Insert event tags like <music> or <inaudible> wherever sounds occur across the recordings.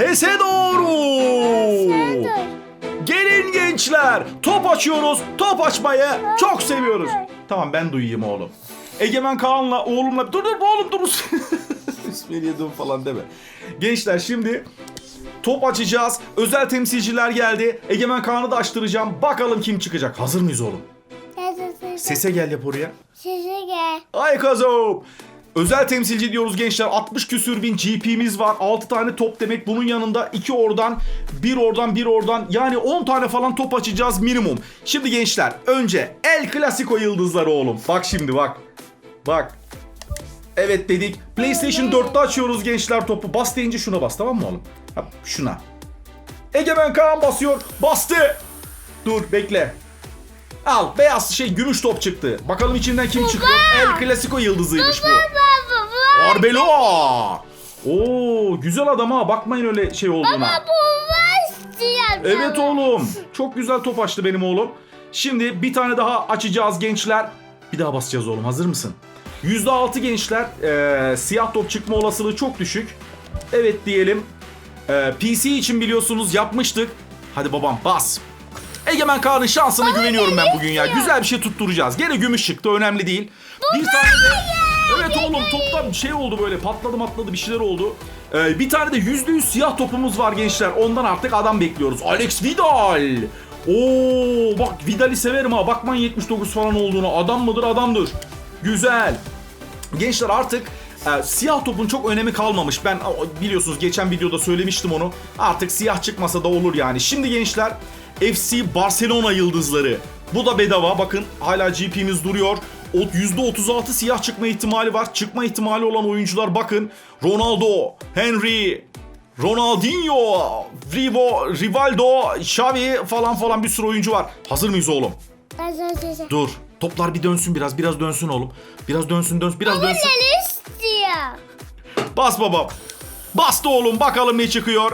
Pese doğru. Dur. Gelin gençler. Top açıyoruz. Top açmayı çok seviyoruz. dur. Tamam ben duyayım oğlum. Egemen Kaan'la oğlumla dur dur oğlum dur. <laughs> İsmini yedim falan deme. Gençler şimdi top açacağız. Özel temsilciler geldi. Egemen Kaan'ı da açtıracağım. Bakalım kim çıkacak. Hazır mıyız oğlum? Sese gel yap oraya. Sese gel. Ay kazım. Özel temsilci diyoruz gençler. 60 küsür bin GP'miz var. 6 tane top demek. Bunun yanında 2 oradan, 1 oradan, 1 oradan. Yani 10 tane falan top açacağız minimum. Şimdi gençler önce El Clasico yıldızları oğlum. Bak şimdi bak. Bak. Evet dedik. PlayStation 4'te açıyoruz gençler topu. Bas deyince şuna bas tamam mı oğlum? Ha, şuna. Egemen Kaan basıyor. Bastı. Dur bekle. Al beyaz şey gümüş top çıktı. Bakalım içinden kim çıkıyor? El Clasico yıldızıymış bu. Arbeloa. Oo güzel adam ha. Bakmayın öyle şey olduğuna. Baba bu var istiyorum. Evet oğlum. Çok güzel top açtı benim oğlum. Şimdi bir tane daha açacağız gençler. Bir daha basacağız oğlum. Hazır mısın? %6 gençler. Ee, siyah top çıkma olasılığı çok düşük. Evet diyelim. Ee, PC için biliyorsunuz yapmıştık. Hadi babam bas. Egemen Kaan'ın şansına güveniyorum ben bugün ya. Güzel bir şey tutturacağız. Gene gümüş çıktı önemli değil. Bir tane de... Evet oğlum toptan şey oldu böyle patladı matladı bir şeyler oldu. Ee, bir tane de %100 siyah topumuz var gençler. Ondan artık adam bekliyoruz. Alex Vidal. Oo bak Vidal'i severim ha. Bakmayın 79 falan olduğunu. Adam mıdır adamdır. Güzel. Gençler artık e, siyah topun çok önemi kalmamış. Ben biliyorsunuz geçen videoda söylemiştim onu. Artık siyah çıkmasa da olur yani. Şimdi gençler FC Barcelona yıldızları. Bu da bedava. Bakın hala GP'miz duruyor. O %36 siyah çıkma ihtimali var. Çıkma ihtimali olan oyuncular bakın. Ronaldo, Henry, Ronaldinho, Rivo, Rivaldo, Xavi falan falan bir sürü oyuncu var. Hazır mıyız oğlum? Sese sese. Dur. Toplar bir dönsün biraz. Biraz dönsün oğlum. Biraz dönsün dönsün. Biraz dönsün. Ne istiyor? Bas babam. Bastı oğlum bakalım ne çıkıyor.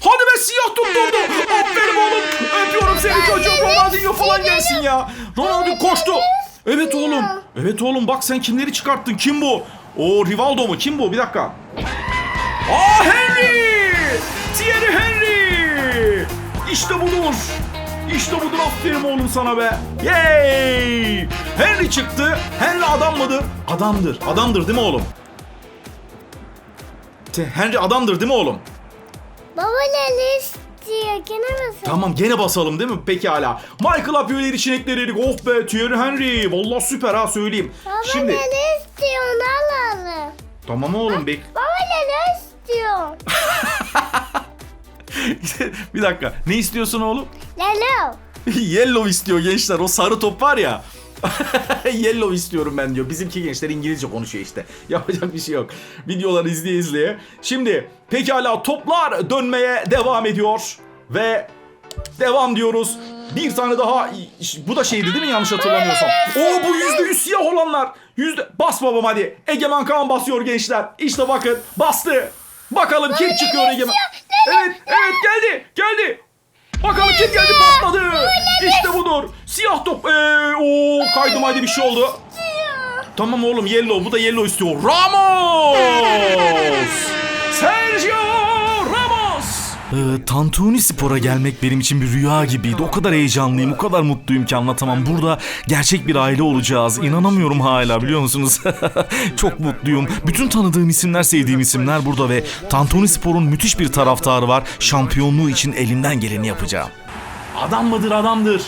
Hadi be siyah tutturdu. Aferin oğlum. Öpüyorum seni çocuğum. Ronaldinho falan gelsin ya. Ronaldinho koştu. Evet oğlum. Evet oğlum bak sen kimleri çıkarttın. Kim bu? O Rivaldo mu? Kim bu? Bir dakika. Aa Henry! Thierry Henry! İşte budur. İşte budur aferin oğlum sana be. Yay! Henry çıktı. Henry adam mıdır? Adamdır. Adamdır değil mi oğlum? Henry adamdır değil mi oğlum? Baba ne istiyor? Gene misin? Tamam gene basalım değil mi? Peki hala. Michael Apio'yu için ekledik. Oh be Thierry Henry. Vallahi süper ha söyleyeyim. Baba Şimdi ne istiyor? Onu alalım. tamam oğlum bek. Baba ne istiyor? <laughs> bir dakika. Ne istiyorsun oğlum? Lelo. <laughs> Yellow istiyor gençler. O sarı top var ya. <laughs> Yellow istiyorum ben diyor. Bizimki gençler İngilizce konuşuyor işte. <laughs> Yapacak bir şey yok. Videoları izleye izleye. Şimdi pekala toplar dönmeye devam ediyor. Ve devam diyoruz. Bir tane daha bu da şeydi değil mi yanlış hatırlamıyorsam. Oo bu yüzde yüz siyah olanlar. Yüzde bas babam hadi. Egemen Kaan basıyor gençler. İşte bakın bastı. Bakalım kim çıkıyor Egemen. Evet evet geldi geldi. Bakalım kim geldi patladı. İşte budur. Siyah top. Ee, oo kaydım haydi bir şey oldu. Tamam oğlum yellow bu da yellow istiyor. Ramos! Sergio Ramos! Ee, Tantuni Spor'a gelmek benim için bir rüya gibiydi. O kadar heyecanlıyım, o kadar mutluyum ki anlatamam. Burada gerçek bir aile olacağız. İnanamıyorum hala biliyor musunuz? <laughs> Çok mutluyum. Bütün tanıdığım isimler, sevdiğim isimler burada ve Tantuni Spor'un müthiş bir taraftarı var. Şampiyonluğu için elimden geleni yapacağım. Adam mıdır adamdır.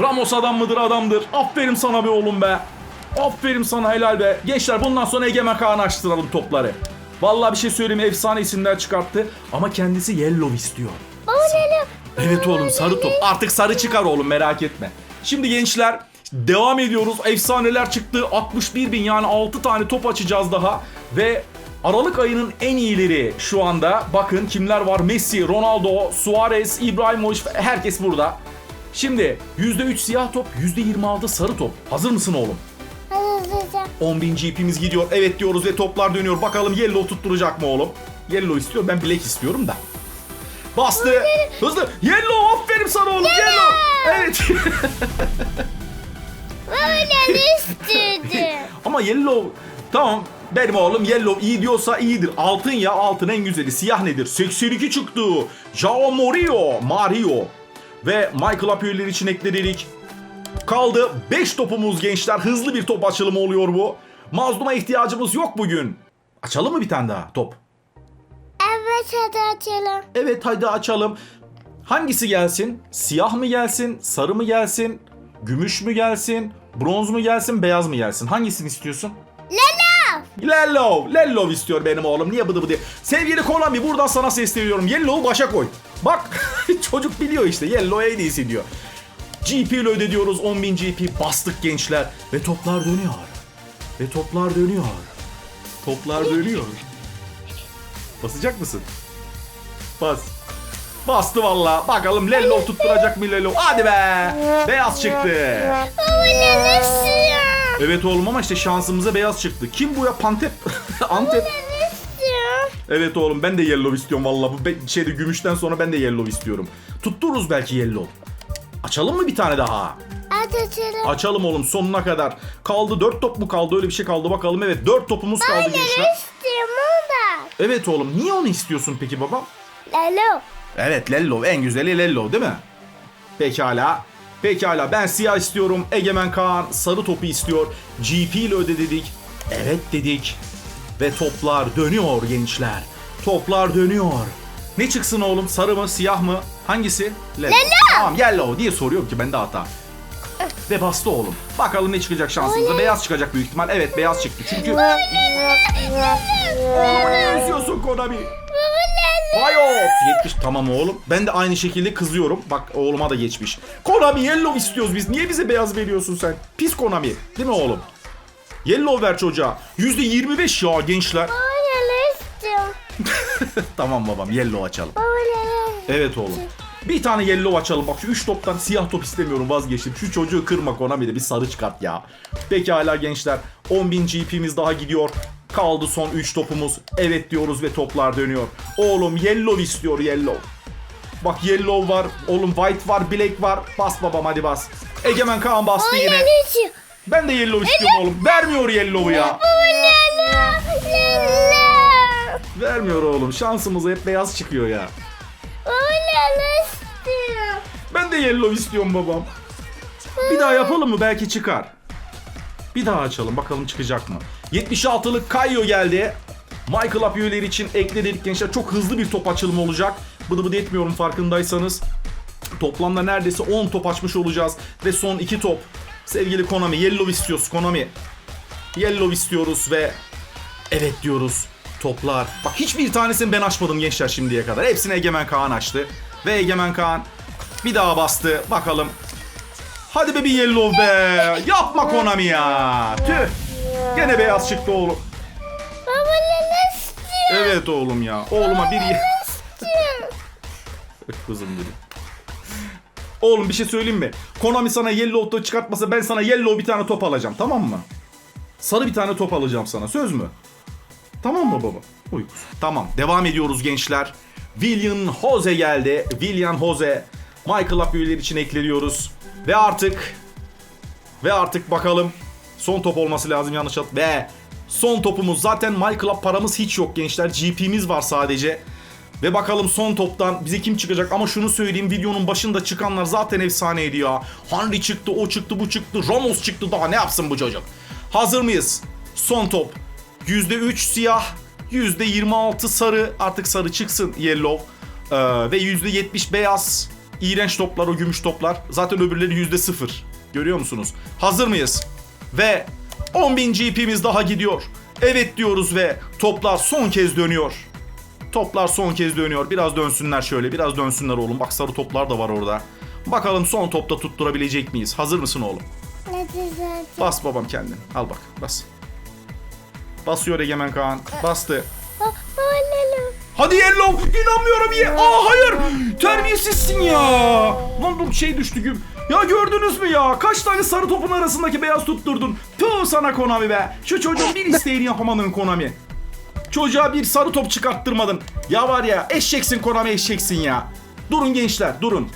Ramos adam mıdır adamdır. Aferin sana be oğlum be. Aferin sana helal be. Gençler bundan sonra Egemen Kaan'a açtıralım topları. Vallahi bir şey söyleyeyim efsane isimler çıkarttı. Ama kendisi yellow istiyor. Evet oğlum sarı top. Artık sarı çıkar oğlum merak etme. Şimdi gençler devam ediyoruz. Efsaneler çıktı. 61 bin yani 6 tane top açacağız daha. Ve Aralık ayının en iyileri şu anda. Bakın kimler var? Messi, Ronaldo, Suarez, İbrahimovic herkes burada. Şimdi %3 siyah top, %26 sarı top. Hazır mısın oğlum? Sese. 10.000 GP'miz gidiyor. Evet diyoruz ve toplar dönüyor. Bakalım yellow tutturacak mı oğlum? Yellow istiyor. Ben black istiyorum da. Bastı. Hızlı. Yellow aferin sana oğlum. Yellow. Evet. <laughs> Baba ne istiyordu? <laughs> Ama yellow tamam. Benim oğlum yellow iyi diyorsa iyidir. Altın ya altın en güzeli. Siyah nedir? 82 çıktı. Jao Mario. Mario. Ve Michael Apio'lar için ekledik. Kaldı 5 topumuz gençler. Hızlı bir top açılımı oluyor bu. Mazluma ihtiyacımız yok bugün. Açalım mı bir tane daha top? Evet hadi açalım. Evet hadi açalım. Hangisi gelsin? Siyah mı gelsin? Sarı mı gelsin? Gümüş mü gelsin? Bronz mu gelsin? Beyaz mı gelsin? Hangisini istiyorsun? Lala. Yellow. Yellow istiyor benim oğlum. Niye bıdı bıdı? Sevgili Konami buradan sana sesleniyorum. Yellow'u başa koy. Bak <laughs> çocuk biliyor işte. Yellow iyisi diyor. GP ile ödediyoruz 10.000 GP. Bastık gençler. Ve toplar dönüyor. Ve toplar dönüyor. Toplar dönüyor. Basacak mısın? Bas. Bastı valla. Bakalım Lello tutturacak mı Lello? Hadi be. Beyaz çıktı. Evet oğlum ama işte şansımıza beyaz çıktı. Kim bu ya? Pantep. <laughs> Antep. Evet oğlum ben de yellow istiyorum valla. Bu be- şeyde gümüşten sonra ben de yellow istiyorum. Tuttururuz belki yellow. Açalım mı bir tane daha? Hadi açalım. Açalım oğlum sonuna kadar. Kaldı 4 top mu kaldı öyle bir şey kaldı bakalım. Evet 4 topumuz kaldı Lala gençler. istiyorum onu da. Evet oğlum niye onu istiyorsun peki baba? Lalo. Evet Lello en güzeli Lello değil mi? Pekala. Pekala ben siyah istiyorum. Egemen Kaan sarı topu istiyor. GP ile öde dedik. Evet dedik. Ve toplar dönüyor gençler. Toplar dönüyor. Ne çıksın oğlum? Sarı mı, siyah mı? Hangisi? Lello. Tamam yellow diye soruyorum ki bende hata. Ve bastı oğlum. Bakalım ne çıkacak şansımıza. Beyaz çıkacak büyük ihtimal. Evet beyaz çıktı. Çünkü... Oğlum ne üzüyorsun Konami? Bayot 70 tamam oğlum. Ben de aynı şekilde kızıyorum. Bak oğluma da geçmiş. Konami yellow istiyoruz biz. Niye bize beyaz veriyorsun sen? Pis Konami. Değil mi oğlum? Yellow ver çocuğa. %25 ya gençler. Baba Lala istiyorum. <laughs> tamam babam yellow açalım. Baba. Evet oğlum. Bir tane yellow açalım. Bak şu 3 toptan siyah top istemiyorum vazgeçtim. Şu çocuğu kırma Konami de bir sarı çıkart ya. Peki hala gençler. 10.000 GP'miz daha gidiyor. Kaldı son 3 topumuz. Evet diyoruz ve toplar dönüyor. Oğlum yellow istiyor yellow. Bak yellow var. Oğlum white var, black var. Bas babam hadi bas. Egemen Kaan bastı yine. Ben de yellow istiyorum oğlum. Vermiyor yellow'u ya. Vermiyor oğlum. Şansımıza hep beyaz çıkıyor ya. Ben de yellow istiyorum babam. Bir daha yapalım mı? Belki çıkar. Bir daha açalım bakalım çıkacak mı? 76'lık Kayo geldi. Michael Up üyeleri için ekledik gençler. Çok hızlı bir top açılımı olacak. Bıdı bıdı etmiyorum farkındaysanız. Toplamda neredeyse 10 top açmış olacağız. Ve son 2 top. Sevgili Konami yellow istiyoruz Konami. Yellow istiyoruz ve evet diyoruz. Toplar. Bak hiçbir tanesini ben açmadım gençler şimdiye kadar. Hepsini Egemen Kaan açtı. Ve Egemen Kaan bir daha bastı. Bakalım. Hadi be bir yellow be. Yapma Konami ya. Tüh. Gene beyaz çıktı oğlum. Baba Lala istiyorum. Evet oğlum ya. Oğluma bir ye- istiyorum. <laughs> Kızım dedim. Oğlum bir şey söyleyeyim mi? Konami sana yellow top çıkartmasa ben sana yellow bir tane top alacağım tamam mı? Sarı bir tane top alacağım sana söz mü? Tamam mı baba? Uykus. Tamam devam ediyoruz gençler. William Jose geldi. William Jose. Michael Up için ekleniyoruz. Ve artık ve artık bakalım son top olması lazım yanlış hat. Ve son topumuz zaten Michael Up paramız hiç yok gençler. GP'miz var sadece. Ve bakalım son toptan bize kim çıkacak ama şunu söyleyeyim videonun başında çıkanlar zaten efsaneydi ya. Henry çıktı, o çıktı, bu çıktı, Ramos çıktı daha ne yapsın bu çocuk? Hazır mıyız? Son top. %3 siyah, %26 sarı, artık sarı çıksın yellow. Ee, ve %70 beyaz. İğrenç toplar o gümüş toplar. Zaten öbürleri %0. Görüyor musunuz? Hazır mıyız? Ve 10.000 GP'miz daha gidiyor. Evet diyoruz ve toplar son kez dönüyor. Toplar son kez dönüyor. Biraz dönsünler şöyle. Biraz dönsünler oğlum. Bak sarı toplar da var orada. Bakalım son topta tutturabilecek miyiz? Hazır mısın oğlum? Bas babam kendin. Al bak. Bas. Basıyor Egemen Kaan. Bastı. Hadi Yellow. İnanmıyorum ye. Aa hayır. Terbiyesizsin ya. Lan dur şey düştü güm. Ya gördünüz mü ya? Kaç tane sarı topun arasındaki beyaz tutturdun. Tüh sana Konami be. Şu çocuğun bir isteğini yapamadın Konami. Çocuğa bir sarı top çıkarttırmadın. Ya var ya eşeksin Konami eşeksin ya. Durun gençler durun.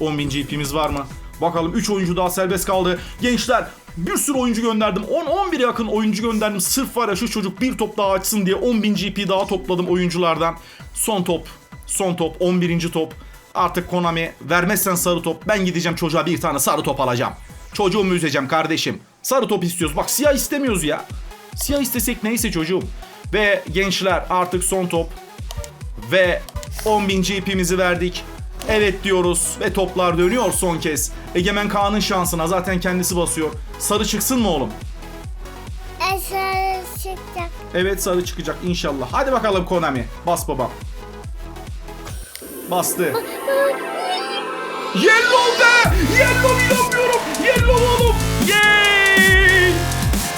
10.000 GP'miz var mı? Bakalım 3 oyuncu daha serbest kaldı. Gençler Bir sürü oyuncu gönderdim. 10-11'e yakın oyuncu gönderdim. Sırf var ya şu çocuk bir top daha açsın diye 10.000 GP daha topladım oyunculardan. Son top. Son top. 11. top. Artık Konami vermezsen sarı top. Ben gideceğim çocuğa bir tane sarı top alacağım. Çocuğumu üzeceğim kardeşim. Sarı top istiyoruz. Bak siyah istemiyoruz ya. Siyah istesek neyse çocuğum. Ve gençler artık son top. Ve 10.000 GP'mizi verdik. Evet diyoruz ve toplar dönüyor son kez. Egemen Kaan'ın şansına zaten kendisi basıyor. Sarı çıksın mı oğlum? Eser çıkacak. Evet sarı çıkacak inşallah. Hadi bakalım Konami. Bas babam. Bastı. Yellow be! Yellow inanmıyorum. Yellow oğlum. Yay!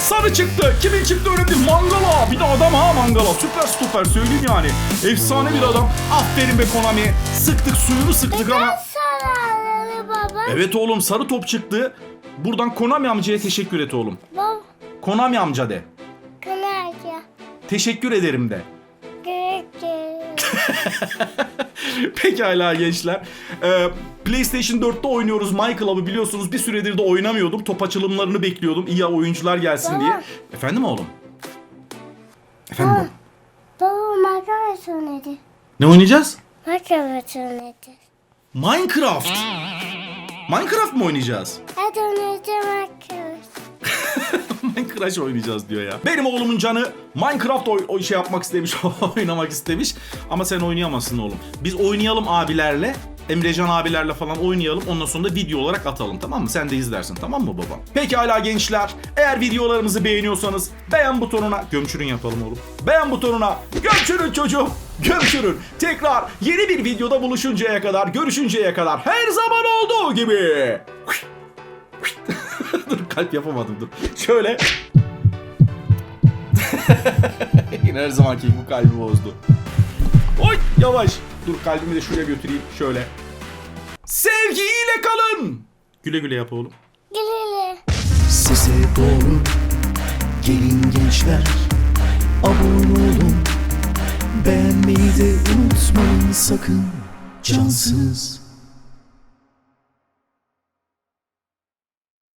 Sarı çıktı. Kimin çıktı önemli değil. Mangala. Bir de adam ha Mangala. Süper stoper söyleyeyim yani. Efsane bir adam. Aferin be Konami. Sıktık suyunu sıktık ama. Sararlı baba. Evet oğlum sarı top çıktı. Buradan Konami amcaya teşekkür et oğlum. Baba. Konami amca de. Kanarya. Teşekkür ederim de. Görüşürüz. <laughs> <laughs> Pekala gençler. Ee, PlayStation 4'te oynuyoruz My Club'ı biliyorsunuz. Bir süredir de oynamıyordum. Top açılımlarını bekliyordum. İyi oyuncular gelsin Baba. diye. Efendim oğlum? Efendim oğlum? Baba makarası nedir? Ne oynayacağız? Makarası nedir? Minecraft. Minecraft mı oynayacağız? Hadi oynayacağım. Minecraft oynayacağız diyor ya. Benim oğlumun canı Minecraft oy, oy- şey yapmak istemiş, <laughs> oynamak istemiş. Ama sen oynayamazsın oğlum. Biz oynayalım abilerle. Emrecan abilerle falan oynayalım. Ondan sonra da video olarak atalım tamam mı? Sen de izlersin tamam mı babam? Pekala gençler. Eğer videolarımızı beğeniyorsanız beğen butonuna gömçürün yapalım oğlum. Beğen butonuna gömçürün çocuğum. Gömçürün. Tekrar yeni bir videoda buluşuncaya kadar, görüşünceye kadar her zaman olduğu gibi. <laughs> dur kalp yapamadım dur. Şöyle. <laughs> Yine her zamanki gibi bu kalbi bozdu. Oy yavaş. Dur kalbimi de şuraya götüreyim. Şöyle. Sevgiyle kalın. Güle güle yap oğlum. Güle Size doğru gelin gençler Abone olun Beğenmeyi de unutmayın sakın Cansız